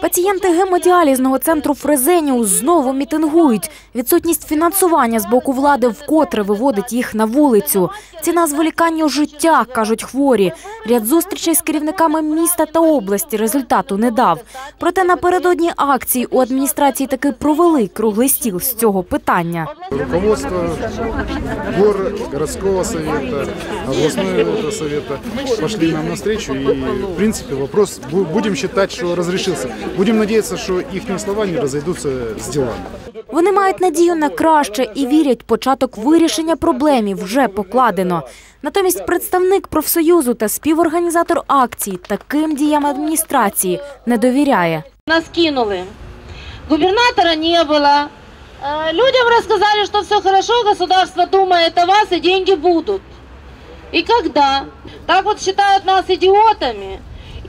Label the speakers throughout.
Speaker 1: Пацієнти гемодіалізного центру Фрезеніус знову мітингують. Відсутність фінансування з боку влади вкотре виводить їх на вулицю. Ціна зволікання життя, кажуть хворі. Ряд зустрічей з керівниками міста та області результату не дав. Проте напередодні акції у адміністрації таки провели круглий стіл з цього питання.
Speaker 2: Руководство гор, городского совета, областного совета пошли нам навстречу. И, в принципе, вопрос бу- будем считать, что разрешился. Будем надеяться, что их слова не разойдутся с делами.
Speaker 1: Вони мають надію на краще і вірять, початок вирішення проблемів вже покладено. Натомість представник профсоюзу та співорганізатор акції таким діям адміністрації не довіряє.
Speaker 3: Нас кинули. Губернатора не было. Э, Людям рассказали, что все хорошо, государство думает о вас и деньги будут. И когда? Так вот считают нас идиотами.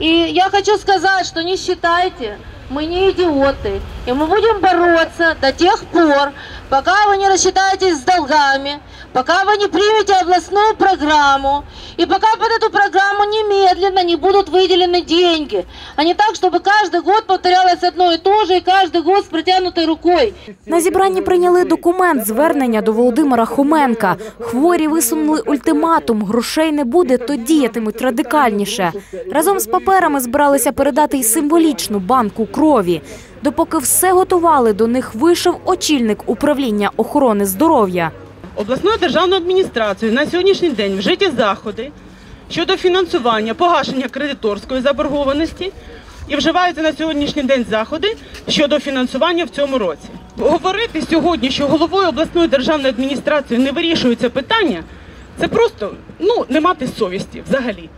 Speaker 3: И я хочу сказать, что не считайте, мы не идиоты. И мы будем бороться до тех пор, пока вы не рассчитаетесь с долгами, пока вы не примете областную программу, и пока под эту программу немедленно не будут выделены деньги, а не так, чтобы каждый год повторялось одно и то же, и каждый год с протянутой рукой.
Speaker 1: На зібранні прийняли документ звернення до Володимира Хоменка. Хворі висунули ультиматум. Грошей не буде, то діятимуть радикальніше. Разом з паперами збиралися передати й символічну банку крові. Допоки все готували, до них вийшов очільник управління охорони здоров'я.
Speaker 4: обласною державною адміністрацією на сьогоднішній день вжиті заходи щодо фінансування погашення кредиторської заборгованості і вживаються на сьогоднішній день заходи щодо фінансування в цьому році. Говорити сьогодні, що головою обласної державної адміністрації не вирішується питання, це просто ну не мати совісті взагалі.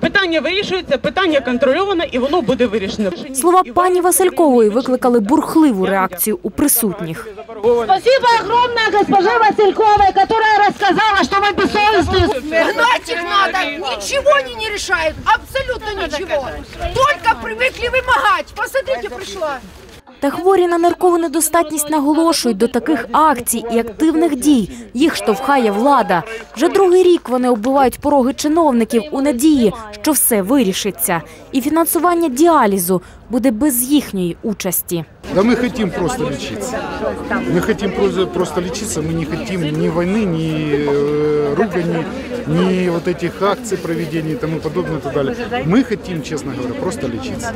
Speaker 4: Питання вирішується, питання контрольоване і воно буде вирішено.
Speaker 1: Слова пані Василькової викликали бурхливу реакцію у присутніх.
Speaker 3: Спасибо огромное госпоже Васильковой, которая рассказала, что мы бессовестные.
Speaker 5: Гнать их надо, ничего они не решают, абсолютно ничего. Только привыкли вымогать. Посмотрите, пришла.
Speaker 1: Та хворі на ниркову недостатність наголошують до таких акцій і активних дій. Їх штовхає влада. Вже другий рік вони оббивають пороги чиновників у надії, що все вирішиться. І фінансування діалізу буде без їхньої участі.
Speaker 2: Да мы хотим просто лечиться. Мы хотим просто, просто лечиться, мы не хотим ни войны, ни э, ругани, ни вот этих акций проведения и тому подобное и так далее. Мы хотим, честно говоря, просто лечиться.